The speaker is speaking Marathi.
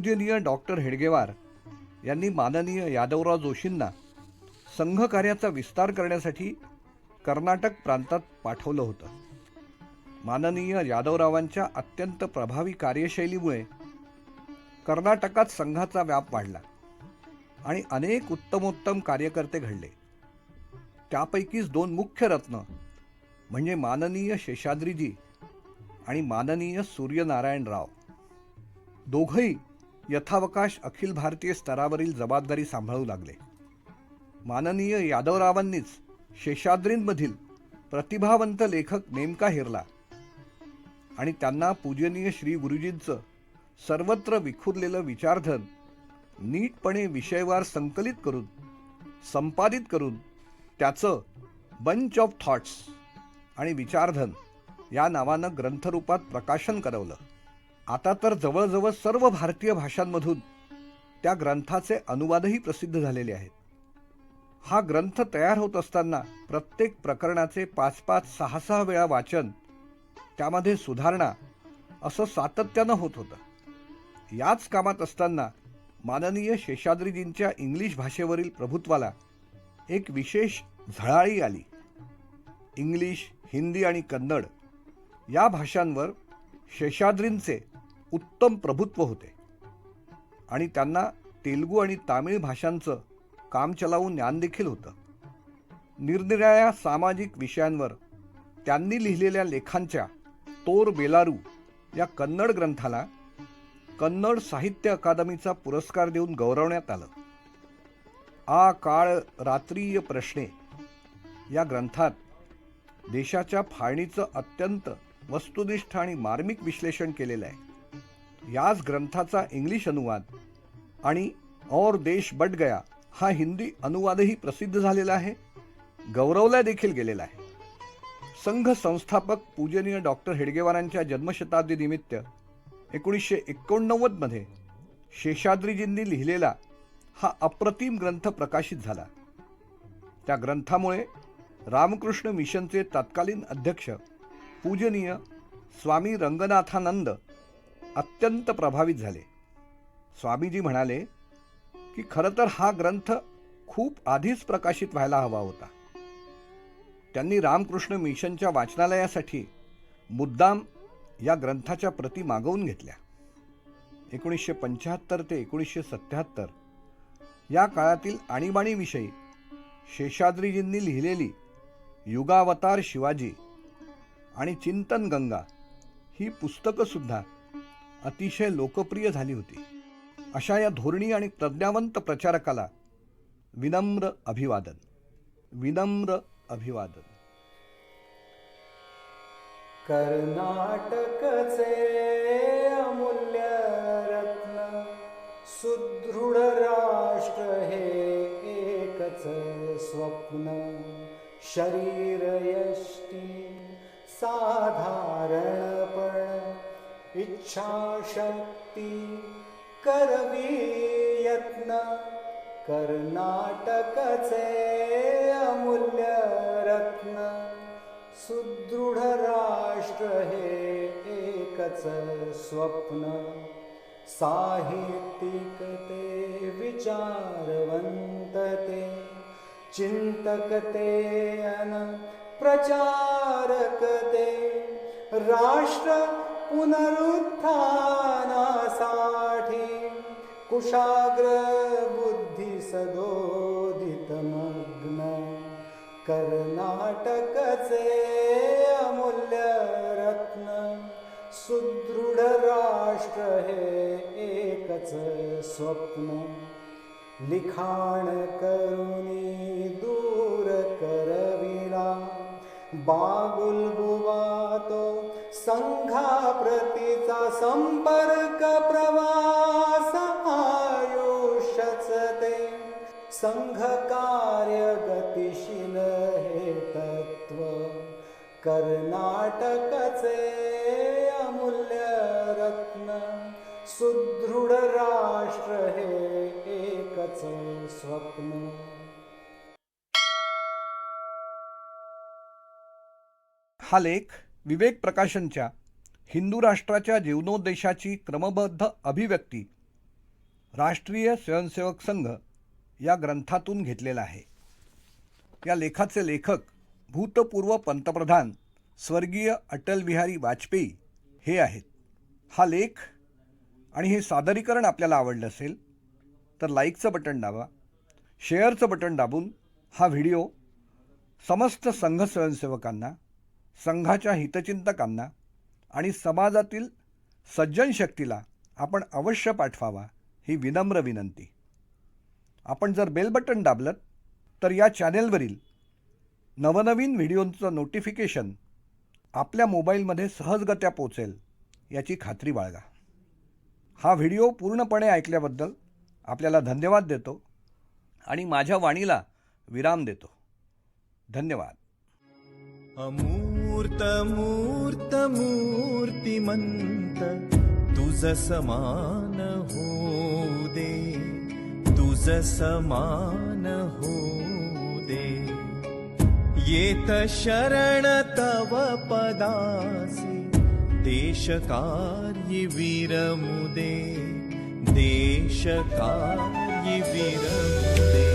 पूजनीय डॉक्टर हेडगेवार यांनी माननीय यादवराव जोशींना संघकार्याचा विस्तार करण्यासाठी कर्नाटक प्रांतात पाठवलं होतं. माननीय यादवरावांच्या अत्यंत प्रभावी कार्यशैलीमुळे कर्नाटकात संघाचा व्याप वाढला आणि अनेक उत्तमोत्तम कार्यकर्ते घडले. त्यापैकीच दोन मुख्य रत्न म्हणजे माननीय शेषाद्रीजी आणि माननीय सूर्यनारायण राव दोघंही यथावकाश अखिल भारतीय स्तरावरील जबाबदारी सांभाळू लागले. माननीय यादवरावांनीच शेषाद्रींमधील प्रतिभावंत लेखक नेमका हेरला आणि त्यांना पूजनीय श्री गुरुजींचं सर्वत्र विखुरलेलं विचारधन नीटपणे विषयवार संकलित करून संपादित करून त्याचं बंच ऑफ थॉट्स आणि विचारधन या नावानं ग्रंथरूपात प्रकाशन करवलं. आता तर जवळजवळ सर्व भारतीय भाषांमधून त्या ग्रंथाचे अनुवादही प्रसिद्ध झालेले आहेत. हा ग्रंथ तयार होत असताना प्रत्येक प्रकरणाचे पाच पाच सहा सहा वेळा वाचन त्यामध्ये सुधारणा असं सातत्यानं होत होतं. याच कामात असताना माननीय शेषाद्रीजींच्या इंग्लिश भाषेवरील प्रभुत्वाला एक विशेष झळाळी आली. इंग्लिश हिंदी आणि कन्नड या भाषांवर शेषाद्रींचे उत्तम प्रभुत्व होते. आणि त्यांना तेलुगू आणि तामिळ भाषांचं काम चलावून ज्ञान देखील होतं. निरनिराळ्या सामाजिक विषयांवर त्यांनी लिहिलेल्या लेखांच्या तोर बेलारू या कन्नड ग्रंथाला कन्नड साहित्य अकादमीचा पुरस्कार देऊन गौरवण्यात आलं. आ काळ रात्रीय प्रश्ने या ग्रंथात देशाच्या फाळणीचं अत्यंत वस्तुनिष्ठ आणि मार्मिक विश्लेषण केलेलं आहे. याच ग्रंथाचा इंग्लिश अनुवाद. आणि और देश बट गया हा हिंदी अनुवादही प्रसिद्ध झालेला आहे. गौरवला देखील गेलेला आहे. संघ संस्थापक पूजनीय डॉक्टर हेडगेवारांच्या जन्मशताब्दी निमित्त एकोणीसशे एकोणनव्वदमध्ये शेषाद्रीजींनी लिहिलेला हा अप्रतिम ग्रंथ प्रकाशित झाला. त्या ग्रंथामुळे रामकृष्ण मिशनचे तत्कालीन अध्यक्ष पूजनीय स्वामी रंगनाथानंद अत्यंत प्रभावित झाले. स्वामीजी म्हणाले की खरं तर हा ग्रंथ खूप आधीच प्रकाशित व्हायला हवा होता. त्यांनी रामकृष्ण मिशनच्या वाचनालयासाठी मुद्दाम या ग्रंथाच्या प्रती मागवून घेतल्या. एकोणीसशे पंच्याहत्तर ते एकोणीसशे सत्याहत्तर या काळातील आणीबाणीविषयी शेषाद्रीजींनी लिहिलेली युगावतार शिवाजी आणि चिंतन गंगा ही पुस्तकंसुद्धा अतिशय लोकप्रिय झाली होती. अशा या धोरणी आणि प्रज्ञावंत प्रचारकाला विनम्र अभिवादन. विनम्र अभिवादन. कर्नाटकचे अमूल्य रत्न सुदृढ राष्ट्र हे एकच स्वप्न. शरीर यष्टी साधारणपण इच्छाशक्ती करवी यत्न. कर्नाटकचे अमूल्य रत्न. सुदृढ राष्ट्र हे एकच स्वप्न. साहित्यिक ते विचारवंत ते. चिंतक ते अन प्रचारक ते. राष्ट्र पुनरुत्थानासाठी कुशाग्र बुद्धी सदोदित मग्न कर्नाटकचे अमूल्य रत्न सुदृढ राष्ट्र हे एकच स्वप्न. लिखाण करुणी दूर करविला बागुल संघा प्रतीचा संपर्क प्रवास आयुष्यच. ते संघ कार्य गतिशील हे तत्व कर्नाटकचे अमूल्य रत्न. सुदृढ राष्ट्र हे एकच स्वप्न. हा लेख विवेक प्रकाशनच्या हिंदू राष्ट्राच्या जीवनोद्देशाची क्रमबद्ध अभिव्यक्ती राष्ट्रीय स्वयंसेवक संघ या ग्रंथातून घेतलेला आहे. या लेखाचे लेखक भूतपूर्व पंतप्रधान स्वर्गीय अटल बिहारी वाजपेयी हे आहेत. हा लेख आणि हे सादरीकरण आपल्याला आवडलं असेल तर लाईकचं बटन दाबा शेअरचं बटन दाबून हा व्हिडिओ समस्त संघ स्वयंसेवकांना संघाच्या हितचिंतकांना आणि समाजातील सज्जन शक्तीला आपण अवश्य पाठवावा ही विनम्र विनंती. आपण जर बेल बटन दाबलं तर या चॅनेलवरील नवनवीन व्हिडिओंचं नोटिफिकेशन आपल्या मोबाईलमध्ये सहजगत्या पोचेल याची खात्री बाळगा. हा व्हिडिओ पूर्णपणे ऐकल्याबद्दल आपल्याला धन्यवाद देतो आणि माझ्या वाणीला विराम देतो. धन्यवाद. मूर्तमूर्तमूर्तिमन्त तुज ूर्त मूर्त मूर्तिमन्त तुजसमान होदे तुजसमान होदे एत शरण तव पदासि देशकार्य विरमुदे देशकार्य विरमुदे